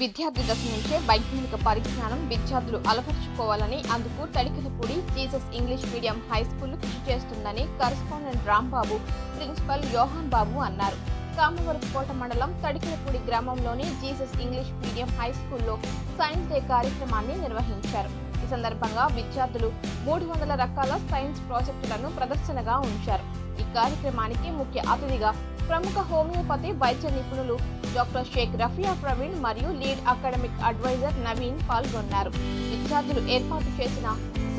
విద్యార్థి దశ నుంచే వైజ్ఞానిక పరిజ్ఞానం విద్యార్థులు అలవర్చుకోవాలని అందుకు Tadikalapudi Jesus English medium high school కృషి చేస్తుందని కరస్పాండెంట్ రాంబాబు ప్రిన్సిపల్ యోహాన్ బాబు అన్నారు కామవరపుకోట మండలం తడికలపూడి గ్రామంలోని జీసస్ ఇంగ్లీష్ మీడియం హై స్కూల్లో సైన్స్ డే కార్యక్రమాన్ని నిర్వహించారు ఈ సందర్భంగా విద్యార్థులు మూడు వందల రకాల సైన్స్ ప్రాజెక్టులను ప్రదర్శనగా ఉంచారు ఈ కార్యక్రమానికి ముఖ్య అతిథిగా ప్రముఖ హోమియోపతి వైద్య నిపుణులు డాక్టర్ షేక్ రఫియా ప్రవీణ్ మరియు లీడ్ అకాడమిక్ అడ్వైజర్ నవీన్ పాల్గొన్నారు విద్యార్థులు ఏర్పాటు చేసిన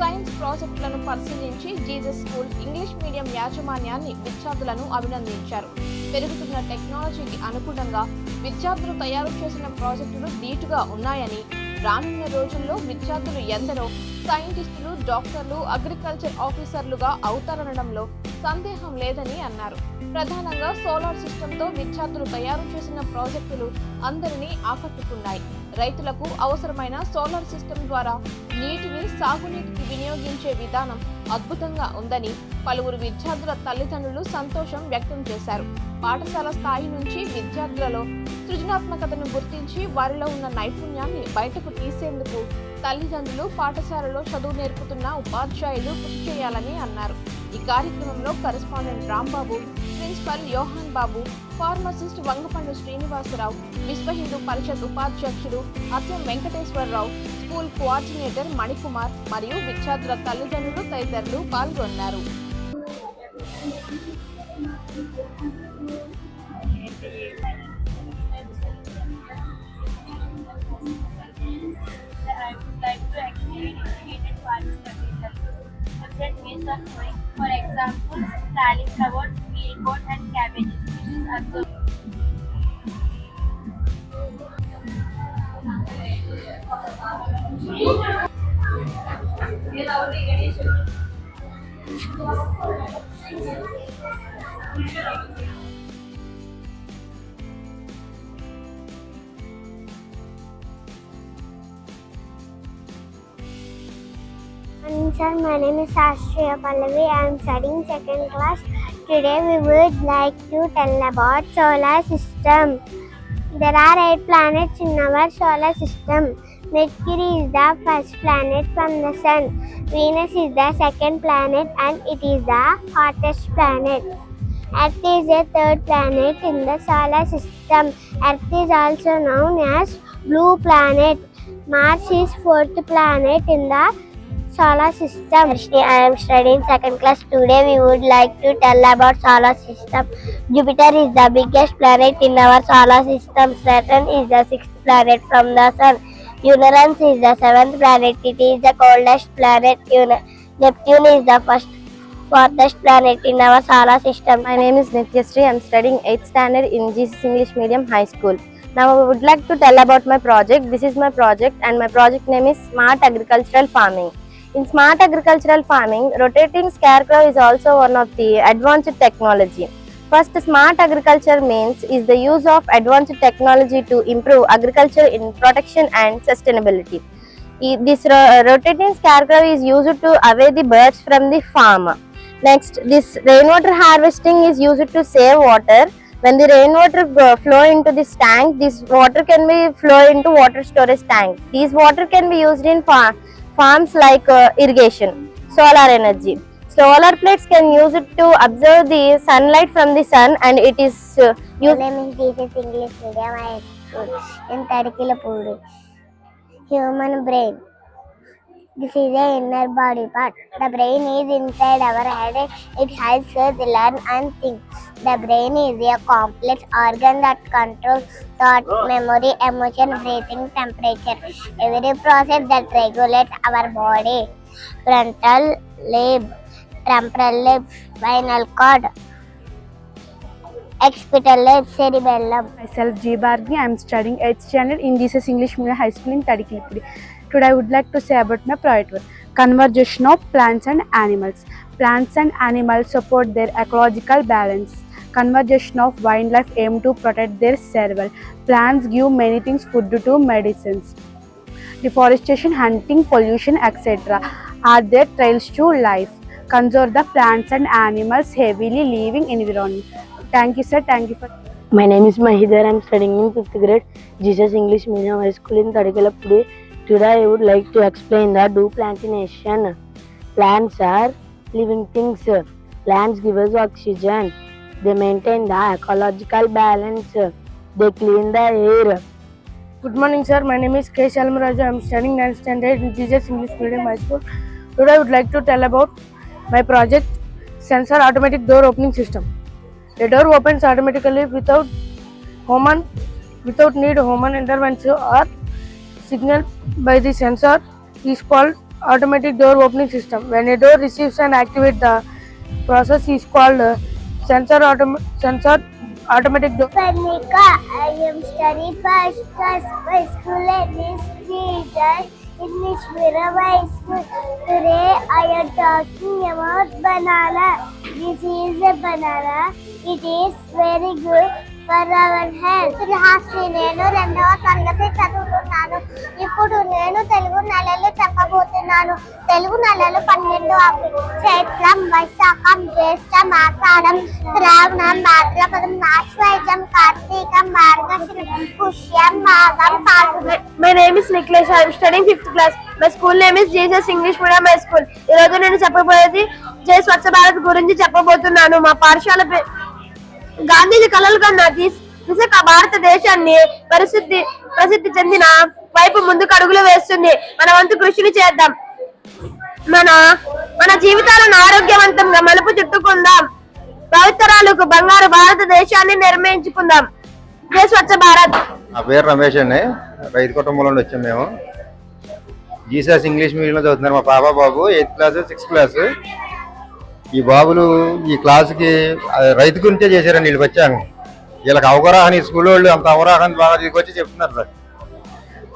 సైన్స్ ప్రాజెక్టులను పరిశీలించి జీజస్ స్కూల్ ఇంగ్లీష్ మీడియం యాజమాన్యాన్ని విద్యార్థులను అభినందించారు పెరుగుతున్న టెక్నాలజీకి అనుగుణంగా విద్యార్థులు తయారు చేసిన ప్రాజెక్టులు నీటుగా ఉన్నాయని రానున్న రోజుల్లో విద్యార్థులు ఎందరో సైంటిస్టులు డాక్టర్లు అగ్రికల్చర్ ఆఫీసర్లుగా అవుతారనడంలో సందేహం లేదని అన్నారు ప్రధానంగా సోలార్ సిస్టంతో విద్యార్థులు తయారు చేసిన ప్రాజెక్టులు అందరినీ ఆకట్టుకున్నాయి రైతులకు అవసరమైన సోలార్ సిస్టమ్ ద్వారా నీటిని సాగునీటికి వినియోగించే విధానం అద్భుతంగా ఉందని పలువురు విద్యార్థుల తల్లిదండ్రులు సంతోషం వ్యక్తం చేశారు పాఠశాల స్థాయి నుంచి విద్యార్థులలో సృజనాత్మకతను గుర్తించి వారిలో ఉన్న నైపుణ్యాన్ని బయటకు తీసేందుకు తల్లిదండ్రులు పాఠశాలలో చదువు నేర్పుతున్న ఉపాధ్యాయులు కృషి చేయాలని అన్నారు ఈ కార్యక్రమంలో correspondent Rambabu principal Yohan Babu pharmacist Vangapandu Srinivasarao Vishwa Hindu Parishad ఉపాధ్యక్షుడు అత్యం వెంకటేశ్వరరావు స్కూల్ కోఆర్డినేటర్ మణికుమార్ మరియు విద్యార్థుల తల్లిదండ్రులు తదితరులు పాల్గొన్నారు heat environment agriculture. Subject is on growing. For example, salad flowers, meal corn and cabbages, which is absorbed. Thank you. morning, sir. My name is Ashriya Pallavi. I am studying second class. Today we would like to tell about solar system. There are eight planets in our solar system. Mercury is the first planet from the sun. Venus is the second planet and it is the hottest planet. Earth is the third planet in the solar system. Earth is also known as blue planet. Mars is fourth planet in the Solar system. I am studying 2nd class. Today we would like to tell about solar system. Jupiter is the biggest planet in our solar system. Saturn is the 6th planet from the sun. Uranus is the 7th planet. It is the coldest planet. Neptune is the farthest planet in our solar system. My name is Nityashree. I am studying 8th standard in GCC English Medium High School. Now I would like to tell about my project. This is my project and my project name is Smart Agricultural Farming. In smart agricultural farming, rotating scarecrow is also one of the advanced technology. First, smart agriculture means is the use of advanced technology to improve agriculture in protection and sustainability. This rotating scarecrow is used to away the birds from the farm. Next, this rainwater harvesting is used to save water. When the rainwater flow into this tank, this water can be flow into water storage tank. This water can be used in farm farms like uh, irrigation, solar energy. Solar plates can use it to observe the sunlight from the sun and it is uh, My used. name is Jesus English medium. I am in Tadikilapur. Human brain. This is the inner body part. The brain is inside our head. It helps us learn and think. The brain is a complex organ that controls thought, oh. memory, emotion, breathing, temperature. Every process that regulates our body. Frontal lobe, temporal lobe, spinal cord, Expital cerebellum. Myself G Bargi. I am studying 8th standard in DCS English Medium High School in Tadikilipudi. Today I would like to say about my project work, Conversation of Plants and Animals. Plants and animals support their ecological balance. Conservation of wildlife aim to protect their survival. Plants give many things food to medicines. Deforestation, hunting, pollution, etc. are their trails to life. Conserve the plants and animals heavily living environment. Thank you sir, thank you for... My name is Mahidar. I'm studying in 5th grade. Jesus English Medium High School in Tadikala, Today I would like to explain the deplantation. Plants are living things. Plants give us oxygen. They maintain the ecological balance. They clean the air. Good morning sir, my name is K. Shalmaraju. I am studying 9th standard in Jesus English Medium High School. Today I would like to tell about my project Sensor Automatic Door Opening System. The door opens automatically without human, without need human intervention or signal by the sensor is called automatic door opening system. When a door receives and activates the process is called uh, sensor, autom sensor automatic door. Panika, I am studying first class by school and this teacher English Mirror School. Today I am talking about banana. This is a banana. It is very good. For health శ్రీహాస్ని నేను రెండవ తరగతి చదువుతున్నాను ఇప్పుడు నేను తెలుగు నెలలు చెప్పబోతున్నాను తెలుగు నెలలు పన్నెండు చైత్రం వైశాఖం జ్యేష్టం ఆషాఢం శ్రావణం భాద్రపదం నాశ్వైజం కార్తీకం మార్గశ్రీ పుష్యం మాఘం పాల్గొన my name is Niklesh I'm studying fifth class my school name is Jesus English medium high school ఈరోజు నేను చెప్పబోయేది జై స్వచ్ఛ భారత్ గురించి చెప్పబోతున్నాను మా పాఠశాల గాంధీజీ కలలు కన్న విశాఖ భారతదేశాన్ని ప్రసిద్ధి ప్రసిద్ధి చెందిన వైపు ముందుకు అడుగులు వేస్తుంది మన వంతు కృషిని చేద్దాం మన మన జీవితాలను ఆరోగ్యవంతంగా మలుపు చుట్టుకుందాం పవిత్రాలకు బంగారు భారతదేశాన్ని నిర్మించుకుందాం జై స్వచ్ఛ భారత్ నా పేరు రమేష్ అండి రైతు కుటుంబంలో నుండి వచ్చాం మేము జీసస్ ఇంగ్లీష్ మీడియంలో చదువుతున్నారు మా పాప బాబు ఎయిత్ క్లాస్ సిక్స్త్ క్లాస్ ఈ బాబులు ఈ క్లాసుకి రైతు గురించే చేశారని వీళ్ళు వచ్చాను వీళ్ళకి అవగాహన ఈ స్కూల్ వాళ్ళు అంత అవగాహన బాగా తీసుకొచ్చి చెప్తున్నారు సార్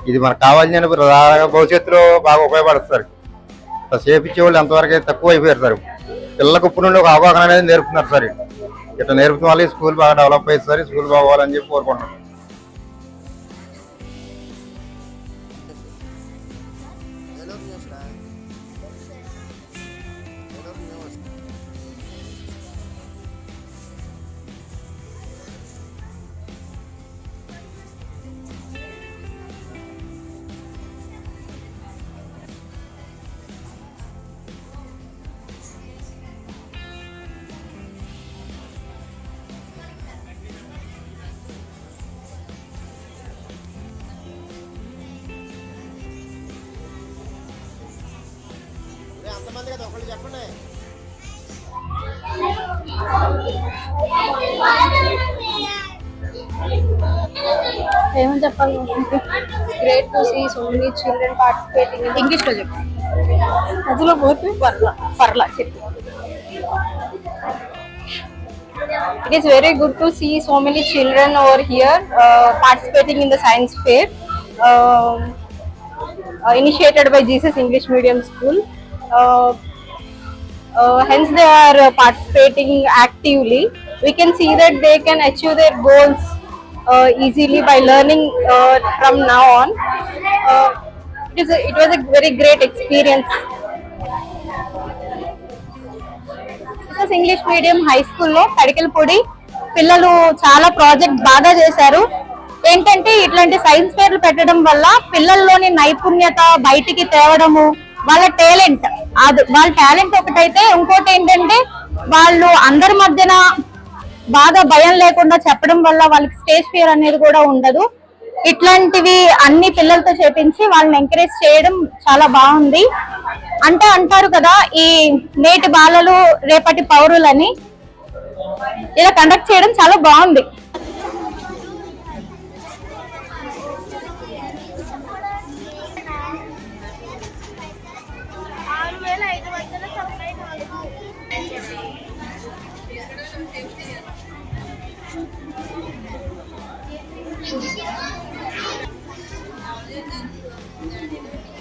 ఇది మనకు కావాల్సిన భవిష్యత్తులో బాగా ఉపయోగపడుతుంది సార్ చేపించే ఎంతవరకు అంతవరకు తక్కువ అయిపోయారు సార్ పిల్లలకు ఇప్పుడు నుండి ఒక అవగాహన అనేది నేర్పుతున్నారు సార్ ఇట్లా నేర్పుతున్న వాళ్ళు స్కూల్ బాగా డెవలప్ అయ్యింది సార్ స్కూల్ బాగోవాలని చెప్పి కోరుకుంటున్నాను ఏమని చెప్పాలి great to see so many children participating in ఇంగ్లీష్లో చెప్పాలి అందులో పోతే పర్లా పర్లా చెప్పి it is very good to see so many children over here participating in the science fair initiated by Jesus English medium school Uh, hence they are uh, participating actively we can see that they can achieve their goals Uh, easily by learning uh, from now on. Uh, it, is a, it was a very great experience. Business English medium high స్కూల్లో తడికెలపొడి పిల్లలు చాలా project బాగా చేశారు ఏంటంటే ఇట్లాంటి science ఫేర్లు పెట్టడం వల్ల పిల్లల్లోని నైపుణ్యత బయటికి తేవడము వాళ్ళ టాలెంట్ అది వాళ్ళ టాలెంట్ ఒకటైతే ఇంకోటి ఏంటంటే వాళ్ళు అందరి మధ్యన బాగా భయం లేకుండా చెప్పడం వల్ల వాళ్ళకి స్టేజ్ ఫియర్ అనేది కూడా ఉండదు ఇట్లాంటివి అన్ని పిల్లలతో చేపించి వాళ్ళని ఎంకరేజ్ చేయడం చాలా బాగుంది అంటే అంటారు కదా ఈ నేటి బాలలు రేపటి పౌరులని ఇలా కండక్ట్ చేయడం చాలా బాగుంది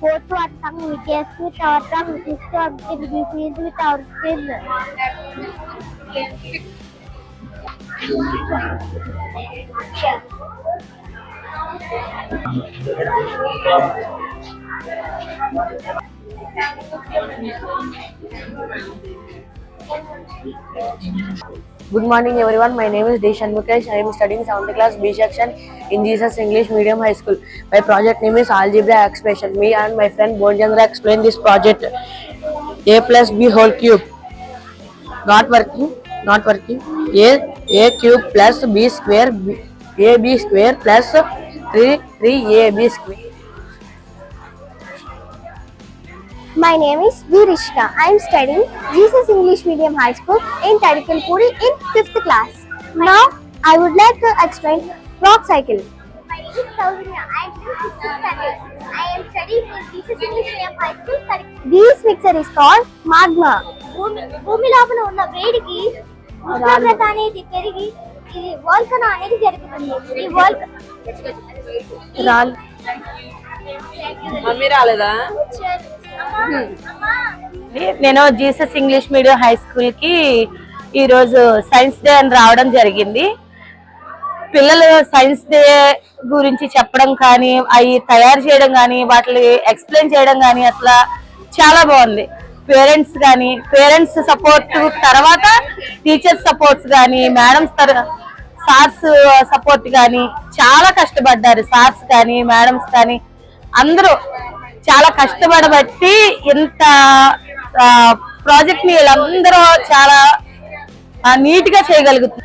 go to Atang Vijayas with our tongue, is to obtain disease with our skin. Thank you. Good morning everyone. My name is Deshan Mukesh. I am studying 7th class B section in Jesus English Medium High School. My project name is Algebra Expression. Me and my friend Bonjandra explained this project. A plus B whole cube. Not working. Not working. A A cube plus B square. B, A B AB square plus 3 3AB square. My name is Virishka. I am studying Jesus English Medium High School in Tadikalpuri in 5th class. now I would like to explain rock cycle. My name is Saurina. I am in I am studying in Jesus English Medium High School Tadikalpuri. This mixture is called magma. భూమి లోపల ఉన్న వేడికి ఉష్ణోగ్రత అనేది పెరిగి ఇది వోల్కన్ అనేది జరుగుతుంది ఈ వోల్కన్ మమ్మీ రాలేదా నేను Jesus English medium high school కి ఈరోజు సైన్స్ డే అని రావడం జరిగింది పిల్లలు సైన్స్ డే గురించి చెప్పడం కానీ అవి తయారు చేయడం కానీ వాటిని ఎక్స్ప్లెయిన్ చేయడం కానీ అట్లా చాలా బాగుంది పేరెంట్స్ కానీ పేరెంట్స్ సపోర్ట్ తర్వాత టీచర్స్ సపోర్ట్స్ కానీ మేడమ్స్ సార్స్ సపోర్ట్ కానీ చాలా కష్టపడ్డారు సార్స్ కానీ మేడమ్స్ కానీ అందరూ చాలా కష్టపడబట్టి ఇంత ప్రాజెక్ట్ ని వీళ్ళందరూ చాలా నీట్ గా చేయగలుగుతుంది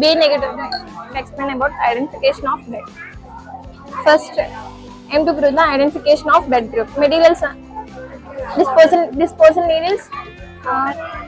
B negative explain about identification of bed first aim to prove the identification of bed group. this person this person needles uh,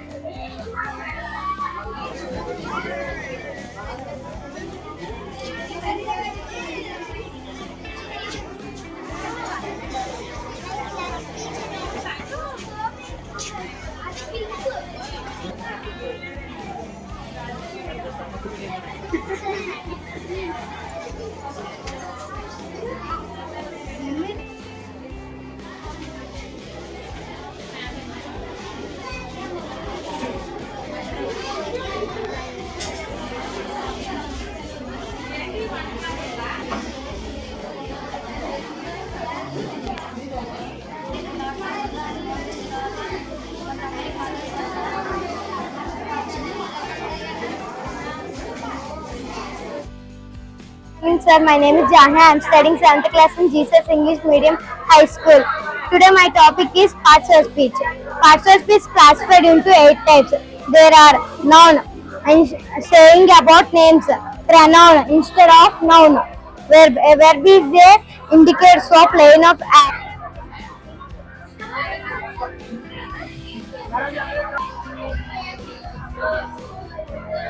Good sir, my name is Jana. I am studying 7th class in Jesus English Medium High School. Today my topic is parts of speech. Parts of speech classified into 8 types. There are noun, saying about names, pronoun instead of noun, verb, verb is there, indicates of plane of act.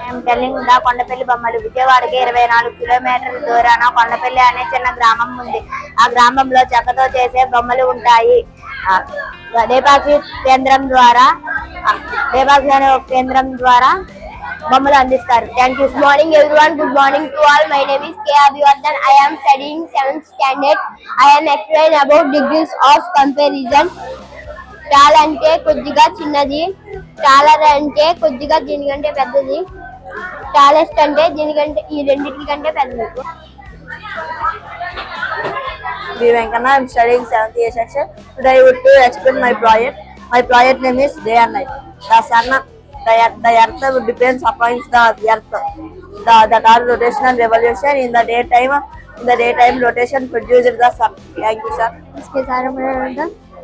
I'm telling ఉందా కొండపల్లి బొమ్మలు విజయవాడకి ఇరవై నాలుగు కిలోమీటర్ల దూరాన కొండపల్లి అనే చిన్న గ్రామం ఉంది ఆ గ్రామంలో చెక్కతో చేసే బొమ్మలు ఉంటాయి దేపాకి కేంద్రం ద్వారా దేపాకి అనే ఒక కేంద్రం ద్వారా బొమ్మలు అందిస్తారు thank you morning everyone good morning to all my name is K Abhivardhan I'm studying seventh standard I'm explain about degrees of comparison చాలా అంటే కొద్దిగా చిన్నది చాలా అంటే కొద్దిగా దీనికంటే పెద్దది చాలా ఇష్టం అంటే దీనికంటే ఈ రెండింటి కంటే పెద్ద B Venkanna I'm study seventh year section today would to explain my project my project name is day and night the sun and the earth depends appoints the earth the that are rotation and revolution in the day time in the day time rotation producer the sir thank you sir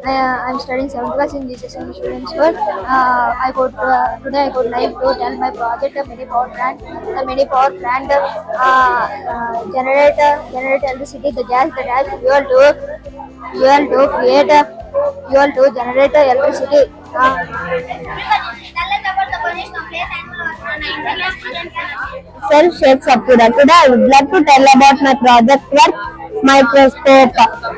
i I'm studying 7th class in GCS English Medium School. Uh, I could, uh, today I would like to tell my project of mini power plant. The mini power plant uh, uh, generate uh, generate electricity, the gas that has fuel to fuel to create uh, fuel to generate electricity. Uh, Self shapes up Today I would like to tell about my project work. microscope.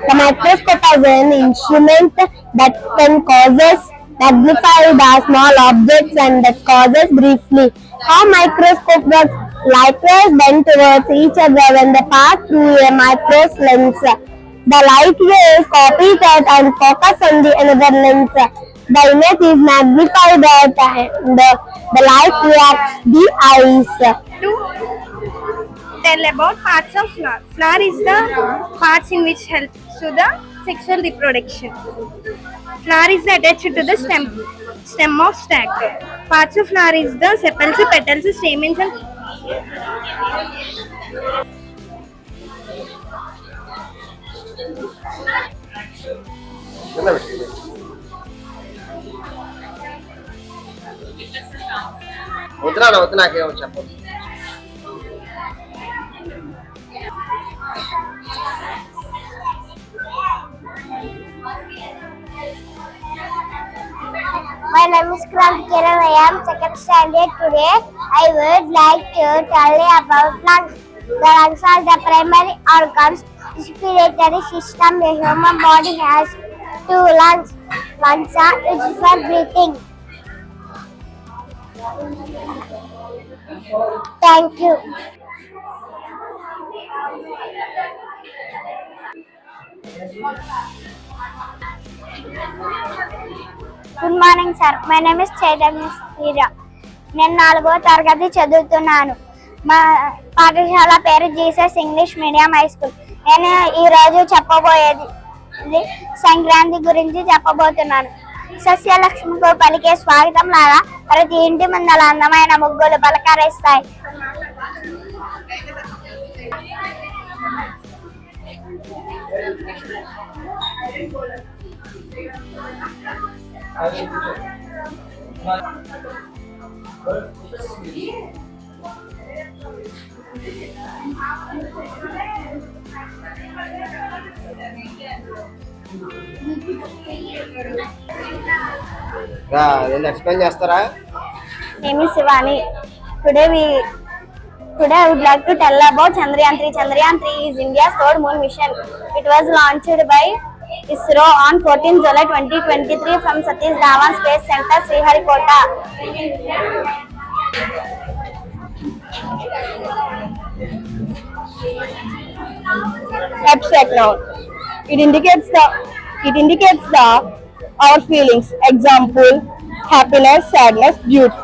The microscope is an instrument that can causes magnify the small objects and that causes briefly. How microscope works? Light bend towards each other when they pass through a microscope lens. The light waves copy that and focus on the another lens. The image is magnified at the, the light reacts the eyes. tell about parts of flower. Flower is the parts in which helps to the sexual reproduction. Flower is attached to the stem, stem of stack. Parts of flower is the sepals, petals, stamens and వద్దురా వద్దు నాకేమో My name is Krankiran. I am second standard. Today, I would like to tell you about lungs. The lungs are the primary organs. Respiratory system. The human body has two lungs. Lungs are used for breathing. Thank you. Good morning sir my name is Chaitanya శ్రీరా నేను నాలుగో తరగతి చదువుతున్నాను మా పాఠశాల పేరు Jesus English medium high school నేను ఈరోజు చెప్పబోయేది సంక్రాంతి గురించి చెప్పబోతున్నాను సస్యలక్ష్మికు పలికే స్వాగతం లాగా ప్రతి ఇంటి ముందల అందమైన ముగ్గులు పలకరిస్తాయి ఎక్స్ప్లెయిన్ చేస్తారా నేమి Shivani today we Today I would like to tell about Chandrayaan 3. Chandrayaan 3 is India's third moon mission. It was launched by ISRO on 14 July 2023 from Satish Dhawan Space Center, Sriharikota. Abstract note. It indicates the it indicates the our feelings. Example: happiness, sadness, beauty.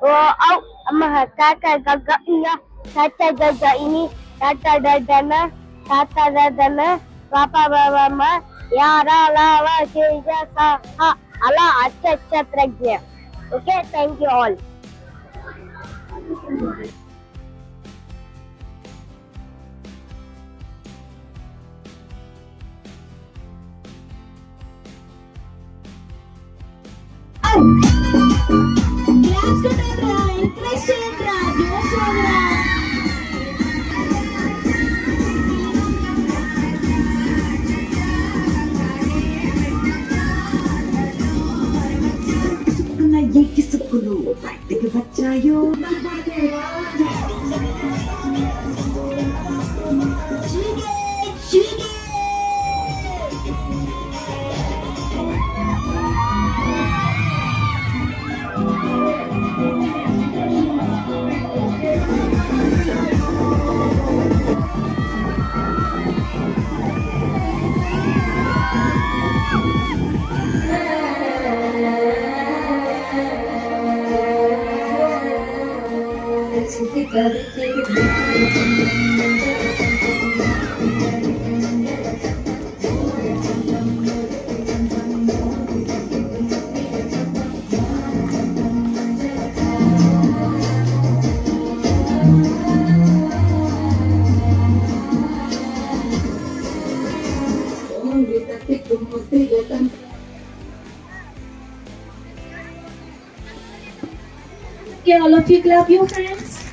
au amma iya ini dadana dadana papa ma ala acha acha thank you all Oh! రాసుకున్నారా interest ఏంట్రా జోషోరా ఎక్కిసుకులు బయటికి వచ్చాయో Can all of you clap your hands?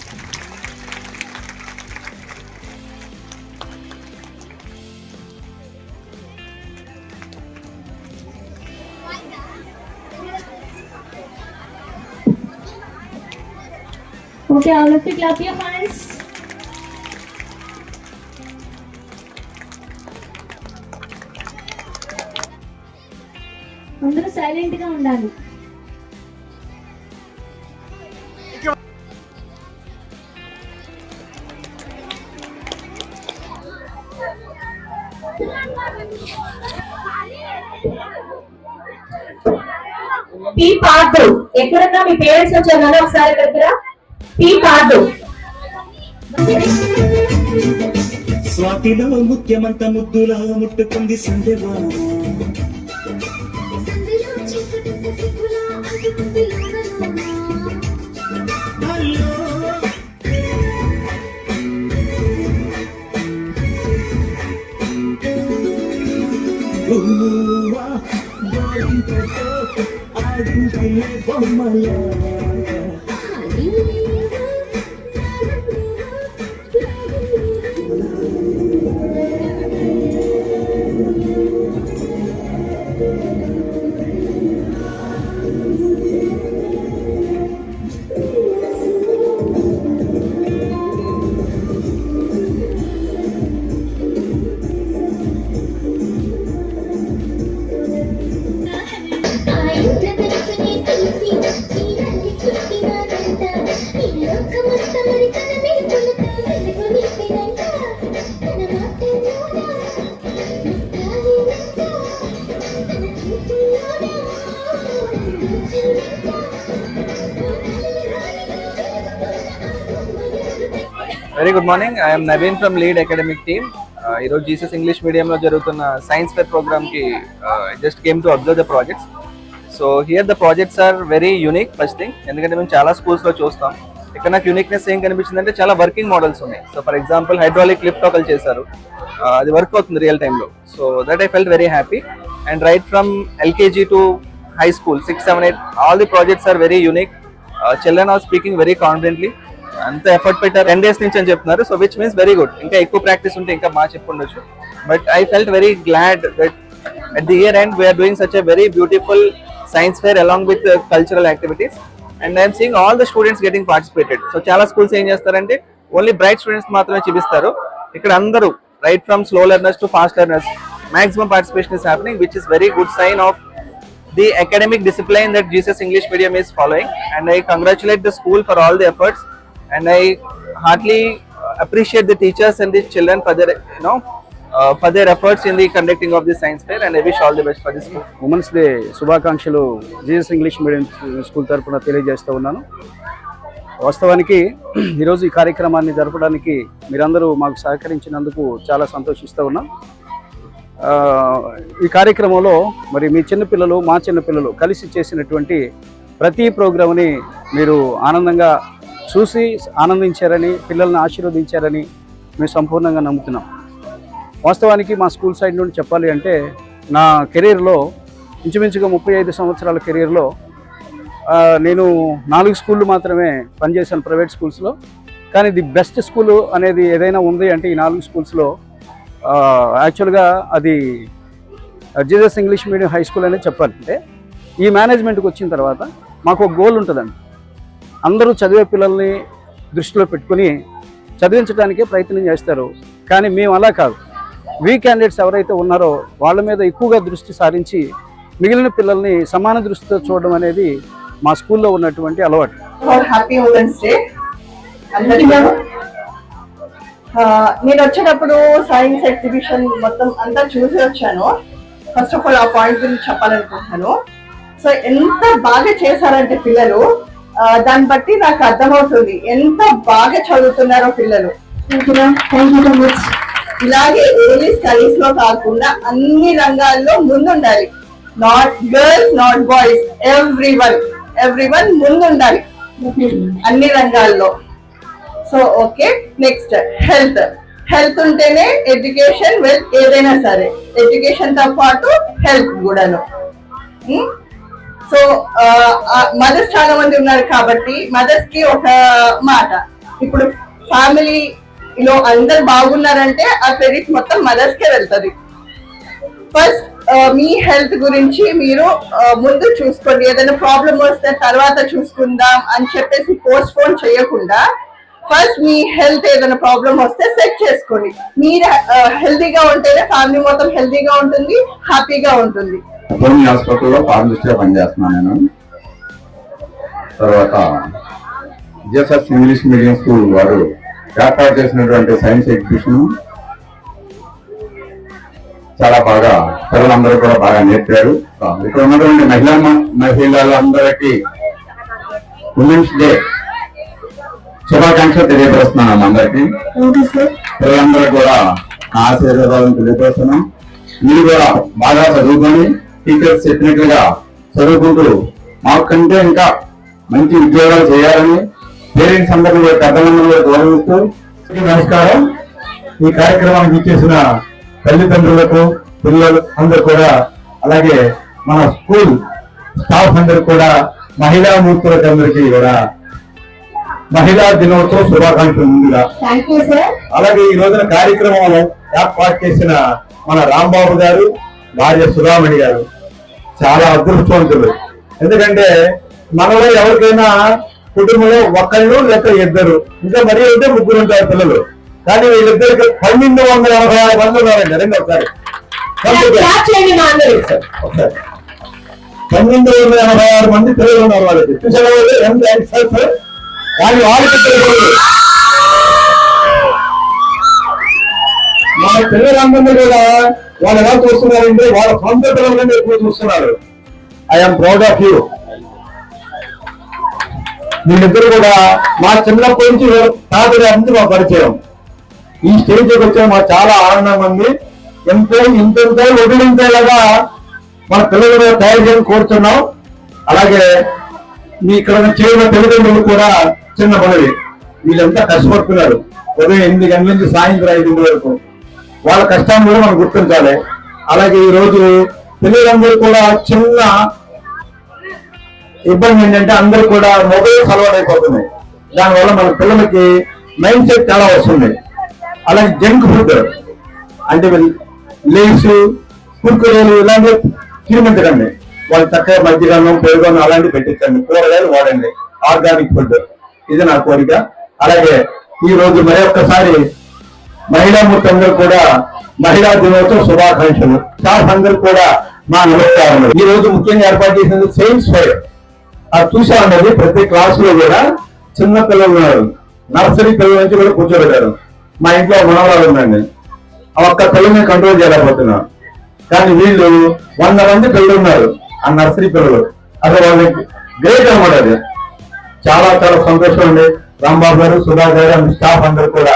Okay, all of you clap your hands. అందరూ సైలెంట్గా ఉండాలి మీ parents వచ్చారు కదా ఒకసారి దగ్గర పీ కార్డు స్వాతిలో ముఖ్యమంత ముద్దులా ముట్టుకుంది సందేవా Oh, my God. Very good morning I'm Naveen from lead academic team ఈరోజు జీసస్ ఇంగ్లీష్ మీడియంలో జరుగుతున్న సైన్స్ ఫెర్ ప్రోగ్రామ్కి just came to observe the projects so here the projects are very unique first thing ఎందుకంటే మేము చాలా స్కూల్స్లో చూస్తాం ఇక్కడ నాకు యూనిక్నెస్ ఏం కనిపించింది అంటే చాలా వర్కింగ్ మోడల్స్ ఉన్నాయి so for example hydraulic lift ఒకళ్ళు చేశారు uh, అది వర్క్ అవుతుంది రియల్ టైంలో so that I felt very happy and right from LKG to high school six seven eight all the projects are very unique children are speaking very confidently అంత effort పెట్టారు ten days నుంచి అని చెప్తున్నారు so which means very good ఇంకా ఎక్కువ practice ఉంటే ఇంకా బాగా చెప్పుండొచ్చు but I felt very glad that at the year end we are doing such a very beautiful science fair along with cultural activities and I'm seeing all the students getting participated so చాలా schools ఏం చేస్తారంటే only bright students మాత్రమే చూపిస్తారు ఇక్కడ అందరూ right from slow learners to fast learners maximum participation is happening which is very good sign of the academic discipline that Jesus English medium is following and I congratulate the school for all the efforts and I heartily appreciate the teachers and the children for their you know for their efforts in the conducting of the science fair and I wish all the best for this women's day శుభాకాంక్షలు GS English medium school తరఫున తెలియజేస్తూ ఉన్నాను వాస్తవానికి ఈరోజు ఈ కార్యక్రమాన్ని జరపడానికి మీరందరూ మాకు సహకరించినందుకు చాలా సంతోషిస్తూ ఉన్నాం ఈ కార్యక్రమంలో మరి మీ చిన్నపిల్లలు మా చిన్నపిల్లలు కలిసి చేసినటువంటి ప్రతి ప్రోగ్రామ్ని మీరు ఆనందంగా చూసి ఆనందించారని పిల్లల్ని ఆశీర్వదించారని మేము సంపూర్ణంగా నమ్ముతున్నాం వాస్తవానికి మా స్కూల్ సైడ్ నుండి చెప్పాలి అంటే నా కెరీర్లో ఇంచుమించుగా ముప్పై ఐదు సంవత్సరాల కెరీర్లో నేను నాలుగు స్కూళ్ళు మాత్రమే పనిచేశాను ప్రైవేట్ స్కూల్స్లో కానీ ది బెస్ట్ స్కూల్ అనేది ఏదైనా ఉంది అంటే ఈ నాలుగు స్కూల్స్లో యాక్చువల్గా అది Jesus English medium high school అనేది చెప్పాలంటే ఈ మేనేజ్మెంట్కి వచ్చిన తర్వాత మాకు ఒక గోల్ ఉంటుందండి అందరూ చదివే పిల్లల్ని దృష్టిలో పెట్టుకుని చదివించడానికే ప్రయత్నం చేస్తారు కానీ మేము అలా కాదు వీక్ క్యాండిడేట్స్ ఎవరైతే ఉన్నారో వాళ్ళ మీద ఎక్కువగా దృష్టి సారించి మిగిలిన పిల్లల్ని సమాన దృష్టితో చూడడం అనేది మా స్కూల్లో ఉన్నటువంటి అలవాటు నేను వచ్చేటప్పుడు సైన్స్ ఎగ్జిబిషన్ మొత్తం అంతా చూసి వచ్చాను ఫస్ట్ ఆఫ్ ఆల్ ఆ పాయింట్ గురించి చెప్పాలనుకుంటున్నాను సో ఎంత బాగా చేశారంటే పిల్లలు దాన్ని బట్టి నాకు అర్థమవుతుంది ఎంత బాగా చదువుతున్నారో పిల్లలు ఇలాగే ఓన్లీ స్టడీస్ లో కాకుండా అన్ని రంగాల్లో ముందుండాలి not girls not boys everyone everyone ముందుండాలి అన్ని రంగాల్లో so okay next health health ఉంటేనే ఎడ్యుకేషన్ వెల్త్ ఏదైనా సరే ఎడ్యుకేషన్ తో పాటు హెల్త్ కూడాను hmm? సో మదర్స్ చాలా మంది ఉన్నారు కాబట్టి మదర్స్ కి ఒక మాట ఇప్పుడు ఫ్యామిలీలో అందరు బాగున్నారంటే ఆ క్రెడిట్ మొత్తం మదర్స్ కే వెళ్తుంది ఫస్ట్ మీ హెల్త్ గురించి మీరు ముందు చూసుకోండి ఏదైనా ప్రాబ్లం వస్తే తర్వాత చూసుకుందాం అని చెప్పేసి పోస్ట్ పోన్ చేయకుండా ఫస్ట్ మీ హెల్త్ ఏదైనా ప్రాబ్లం వస్తే సెట్ చేసుకోండి మీరు హెల్తీగా ఉంటేనే ఫ్యామిలీ మొత్తం హెల్తీగా ఉంటుంది హ్యాపీగా ఉంటుంది అటోనీ హాస్పిటల్లో ఫార్మసిస్ట్గా పనిచేస్తున్నాను నేను తర్వాత జిఎస్ఎస్ ఇంగ్లీష్ మీడియం స్కూల్ వారు ఏర్పాటు చేసినటువంటి సైన్స్ ఎగ్జిబిషన్ చాలా బాగా పిల్లలందరూ కూడా బాగా నేర్పారు ఇక్కడ ఉన్నటువంటి మహిళా మహిళలందరికీ ఉమెన్స్ డే శుభాకాంక్షలు తెలియపరుస్తున్నాను అందరికి పిల్లలందరూ కూడా ఆశీర్వాదాలను తెలియపరుస్తున్నాం మీరు కూడా బాగా చదువుకొని స్పీకర్స్ చెప్పినట్లుగా చదువుకుంటూ మాకంటే ఇంకా మంచి ఉద్యోగాలు చేయాలని పేరెంట్స్ అందరినీ కూడా పెద్దలందరూ కూడా గౌరవిస్తూ నమస్కారం ఈ కార్యక్రమానికి ఇచ్చేసిన తల్లిదండ్రులకు పిల్లలు అందరు కూడా అలాగే మన స్కూల్ స్టాఫ్ అందరు కూడా మహిళా మూర్తులకు అందరికీ కూడా మహిళా దినోత్సవ శుభాకాంక్షలు ముందుగా అలాగే ఈ రోజున కార్యక్రమంలో ఏర్పాటు చేసిన మన రాంబాబు గారు భార్య సుధామణి గారు చాలా అదృష్టవంతులు ఎందుకంటే మనలో ఎవరికైనా కుటుంబంలో ఒకళ్ళు లేక ఇద్దరు ఇంకా మరీ అంటే ముగ్గురు ఉంటారు పిల్లలు కానీ వీళ్ళిద్దరికి పన్నెండు వందల అరవై ఆరు మంది ఉన్నారండి రండి ఒకసారి పన్నెండు వందల ఎనభై ఆరు మంది పిల్లలు ఉన్నారు వాళ్ళకి చూసారు ఎంత కానీ వాళ్ళకి పిల్లలు మా పిల్లలందరినీ కూడా వాళ్ళు ఎలా చూస్తున్నారంటే వాళ్ళ సొంత పిల్లలు ఎక్కువ చూస్తున్నారు ఐఎమ్ ప్రౌడ్ ఆఫ్ యూ మీరిద్దరు కూడా మా చిన్నప్పటి నుంచి తాతగారి నుంచి మా పరిచయం ఈ స్టేజ్ వచ్చే మాకు చాలా ఆనందం ఉంది ఎంతో ఇంత వదిలించేలాగా మన పిల్లలు తయారు చేయని కోరుతున్నాం అలాగే మీ ఇక్కడ చేయడం తల్లిదండ్రులు కూడా చిన్న పనులు వీళ్ళంతా కష్టపడుతున్నారు ఉదయం ఎనిమిది గంటల నుంచి సాయంత్రం ఐదు వరకు వాళ్ళ కష్టాన్ని కూడా మనం గుర్తించాలి అలాగే ఈరోజు పిల్లలందరూ కూడా చిన్న ఇబ్బంది ఏంటంటే అందరూ కూడా మొబైల్స్ అలవాటైపోతున్నాయి దానివల్ల మన పిల్లలకి మైండ్ సెట్ చాలా వస్తుంది అలాగే జంక్ ఫుడ్ అంటే లేస్ కుర్కరేలు ఇలాంటివి తినమంటకండి వాళ్ళు చక్కగా మధ్యగానం పెరుగన్నం అలాంటివి పెట్టించండి కూరగాయలు వాడండి ఆర్గానిక్ ఫుడ్ ఇది నా కోరిక అలాగే ఈ రోజు మరి ఒక్కసారి మహిళా అందరూ కూడా మహిళా దినోత్సవ శుభాకాంక్షలు స్టాఫ్ అందరూ కూడా మా నమస్కారం ఈ రోజు ముఖ్యంగా ఏర్పాటు చేసినందుకు సైన్స్ ఫైర్ అది చూసా అన్నది ప్రతి క్లాస్ లో కూడా చిన్న పిల్లలు ఉన్నారు నర్సరీ పిల్లల నుంచి కూడా కూర్చోబెట్టారు మా ఇంట్లో మనవరాలు ఉందండి ఒక్క పిల్లల్ని కంట్రోల్ చేయలేకపోతున్నారు కానీ వీళ్ళు వంద మంది పిల్లలు ఉన్నారు ఆ నర్సరీ పిల్లలు అది వాళ్ళకి గ్రేట్ అనమాట అది చాలా చాలా సంతోషం అండి రాంబాబు గారు సుధాకర్ గారు స్టాఫ్ అందరు కూడా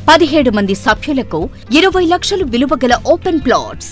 పదిహేడు మంది సభ్యులకు ఇరవై లక్షలు విలువ గల ఓపెన్ ప్లాట్స్